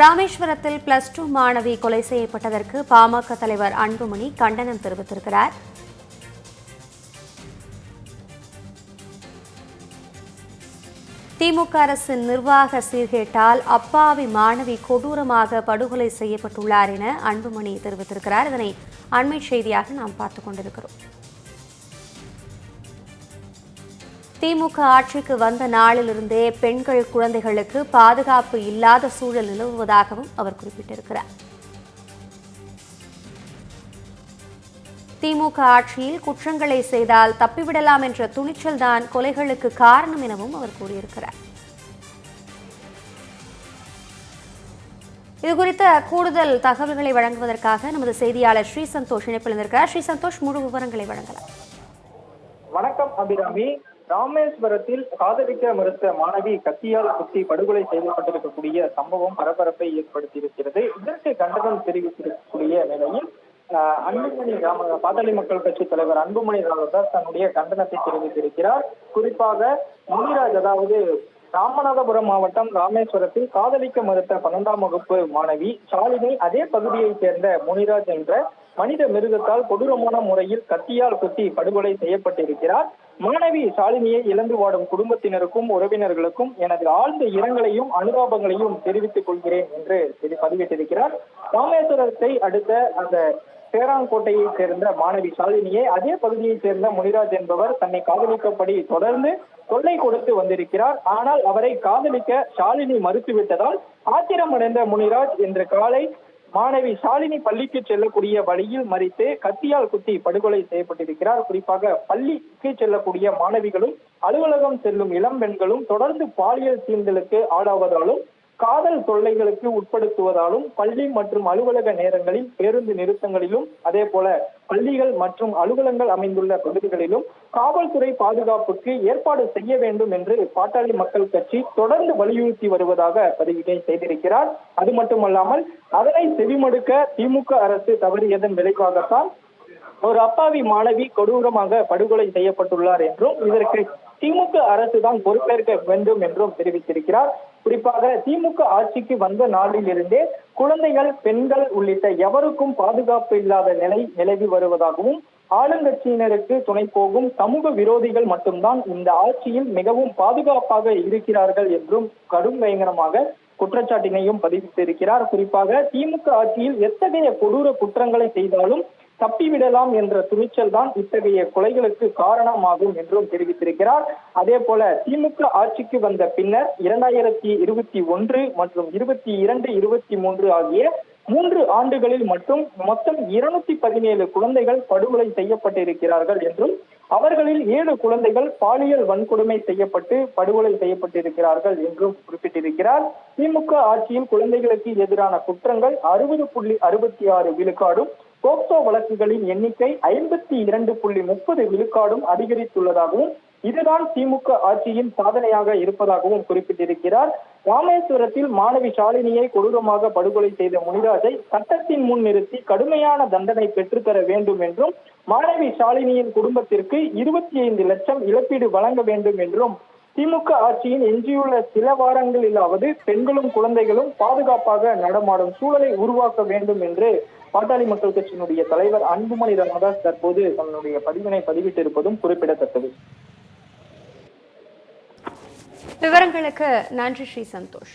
ராமேஸ்வரத்தில் plus two மாணவி கொலை செய்யப்பட்டதற்கு பாமக தலைவர் அன்புமணி கண்டனம் தெரிவித்திருக்கிறார். திமுக அரசின் நிர்வாக சீர்கேட்டால் அப்பாவி மாணவி கொடூரமாக படுகொலை செய்யப்பட்டுள்ளார் என அன்புமணி தெரிவித்திருக்கிறார். இதனை அண்மை செய்தியாக நாம் பார்த்துக் கொண்டிருக்கிறோம். திமுக ஆட்சிக்கு வந்த நாளிலிருந்தே பெண்கள் குழந்தைகளுக்கு பாதுகாப்பு இல்லாத சூழல் நிலவுவதாகவும் அவர் குறிப்பிட்டிருக்கிறார். திமுக ஆட்சியில் குற்றங்களை செய்தால் தப்பிவிடலாம் என்ற துணிச்சல்தான் கொலைகளுக்கு காரணம் எனவும் அவர் கூறியிருக்கிறார். இது குறித்த கூடுதல் தகவல்களை வழங்குவதற்காக நமது செய்தியாளர் ஸ்ரீ சந்தோஷ் இணைப்பில் இருக்கிறார் ஸ்ரீ சந்தோஷ் முழு விவரங்களை வழங்கலாம். வணக்கம் அபிராமி. ராமேஸ்வரத்தில் காதலிக்க மறுத்த மாணவி கத்தியால் குத்தி படுகொலை செய்யப்பட்டிருக்கக்கூடிய சம்பவம் பரபரப்பை ஏற்படுத்தியிருக்கிறது. இதற்கு கண்டனம் தெரிவித்திருக்கக்கூடிய நிலையில் அன்புமணி ராம பாட்டாளி மக்கள் கட்சி தலைவர் அன்புமணி ராமதாஸ் தன்னுடைய கண்டனத்தை தெரிவித்திருக்கிறார். குறிப்பாக முனிராஜ் அதாவது ராமநாதபுரம் மாவட்டம் ராமேஸ்வரத்தில் காதலிக்க மறுத்த பன்னெண்டாம் வகுப்பு மாணவி ஷாலினி அதே பகுதியைச் சேர்ந்த முனிராஜ் என்ற மனித மிருகத்தால் கொடூரமான முறையில் கத்தியால் குத்தி படுகொலை செய்யப்பட்டிருக்கிறார். மாணவி ஷாலினியை இழந்து வாடும் குடும்பத்தினருக்கும் உறவினர்களுக்கும் எனது ஆழ்ந்த இரங்கலையும் அனுதாபங்களையும் தெரிவித்துக் கொள்கிறேன் என்று பதிவிட்டிருக்கிறார். ராமேஸ்வரத்தை அடுத்த அந்த சேராங்கோட்டையைச் சேர்ந்த மாணவி ஷாலினியை அதே பகுதியைச் சேர்ந்த முனிராஜ் என்பவர் தன்னை காதலிக்கப்படி தொடர்ந்து தொல்லை கொடுத்து வந்திருக்கிறார். ஆனால் அவரை காதலிக்க ஷாலினி மறுத்துவிட்டதால் ஆத்திரமடைந்த முனிராஜ் இன்று காலை மாணவி ஷாலினி பள்ளிக்கு செல்லக்கூடிய வழியில் மறித்து கத்தியால் குத்தி படுகொலை செய்யப்பட்டிருக்கிறார். குறிப்பாக பள்ளிக்கு செல்லக்கூடிய மாணவிகளும் அலுவலகம் செல்லும் இளம் பெண்களும் தொடர்ந்து பாலியல் தீண்டலுக்கு ஆளாவதாலும் காதல் தொல்லைகளுக்கு உட்படுத்துவதாலும் பள்ளி மற்றும் அலுவலக நேரங்களில் பேருந்து நிறுத்தங்களிலும் அதே போல பள்ளிகள் மற்றும் அலுவலகங்கள் அமைந்துள்ள பகுதிகளிலும் காவல்துறை பாதுகாப்புக்கு ஏற்பாடு செய்ய வேண்டும் என்று பாட்டாளி மக்கள் கட்சி தொடர்ந்து வலியுறுத்தி வருவதாக பதிவினை செய்திருக்கிறார். அது மட்டுமல்லாமல் அதனை செவிமடுக்க திமுக அரசு தவறியதன் விளைவாகத்தான் ஒரு அப்பாவி மாணவி கொடூரமாக படுகொலை செய்யப்பட்டுள்ளார் என்றும் இதற்கு திமுக அரசு தான் பொறுப்பேற்க வேண்டும் என்றும் தெரிவித்திருக்கிறார். குறிப்பாக திமுக ஆட்சிக்கு வந்த நாளில் இருந்தே குழந்தைகள் பெண்கள் உள்ளிட்ட எவருக்கும் பாதுகாப்பு இல்லாத நிலை நிலவி வருவதாகவும் ஆளுங்கட்சியினருக்கு துணை போகும் சமூக விரோதிகள் மட்டும்தான் இந்த ஆட்சியில் மிகவும் பாதுகாப்பாக இருக்கிறார்கள் என்றும் கடும் பயங்கரமாக குற்றச்சாட்டினையும் பதிவிட்டிருக்கிறார். குறிப்பாக திமுக ஆட்சியில் எத்தகைய கொடூர குற்றங்களை செய்தாலும் தப்பிவிடலாம் என்ற துணிச்சல் தான் இத்தகைய கொலைகளுக்கு காரணமாகும் என்றும் தெரிவித்திருக்கிறார். அதே போல திமுக ஆட்சிக்கு வந்த பின்னர் இரண்டாயிரத்தி இருபத்தி ஒன்று மற்றும் இருபத்தி இரண்டு இருபத்தி மூன்று ஆகிய மூன்று ஆண்டுகளில் மட்டும் மொத்தம் இருநூத்தி பதினேழு குழந்தைகள் படுகொலை செய்யப்பட்டிருக்கிறார்கள் என்றும் அவர்களில் ஏழு குழந்தைகள் பாலியல் வன்கொடுமை செய்யப்பட்டு படுகொலை செய்யப்பட்டிருக்கிறார்கள் என்றும் குறிப்பிட்டிருக்கிறார். திமுக ஆட்சியில் குழந்தைகளுக்கு எதிரான குற்றங்கள் அறுபது புள்ளி அறுபத்தி ஆறு விழுக்காடும் போக்சோ வழக்குகளின் எண்ணிக்கை ஐம்பத்தி இரண்டு புள்ளி முப்பது விழுக்காடும் அதிகரித்துள்ளதாகவும் இதுதான் திமுக ஆட்சியின் சாதனையாக இருப்பதாகவும் குறிப்பிட்டிருக்கிறார். ராமேஸ்வரத்தில் மாணவி ஷாலினியை கொடூரமாக படுகொலை செய்த முனிராஜை சட்டத்தின் முன் நிறுத்தி கடுமையான தண்டனை பெற்றுத்தர வேண்டும் என்றும் மாணவி ஷாலினியின் குடும்பத்திற்கு இருபத்தி ஐந்து லட்சம் இழப்பீடு வழங்க வேண்டும் என்றும் திமுக ஆட்சியின் எஞ்சியுள்ள சில வாரங்களிலாவது பெண்களும் குழந்தைகளும் பாதுகாப்பாக நடமாடும் சூழலை உருவாக்க வேண்டும் என்று பாட்டாளி மக்கள் கட்சியினுடைய தலைவர் அன்புமணி ராமதாஸ் தற்போது தன்னுடைய பதிவினை பதிவிட்டிருப்பதும் குறிப்பிடத்தக்கது. விவரங்களுக்கு நன்றி ஸ்ரீ சந்தோஷ்.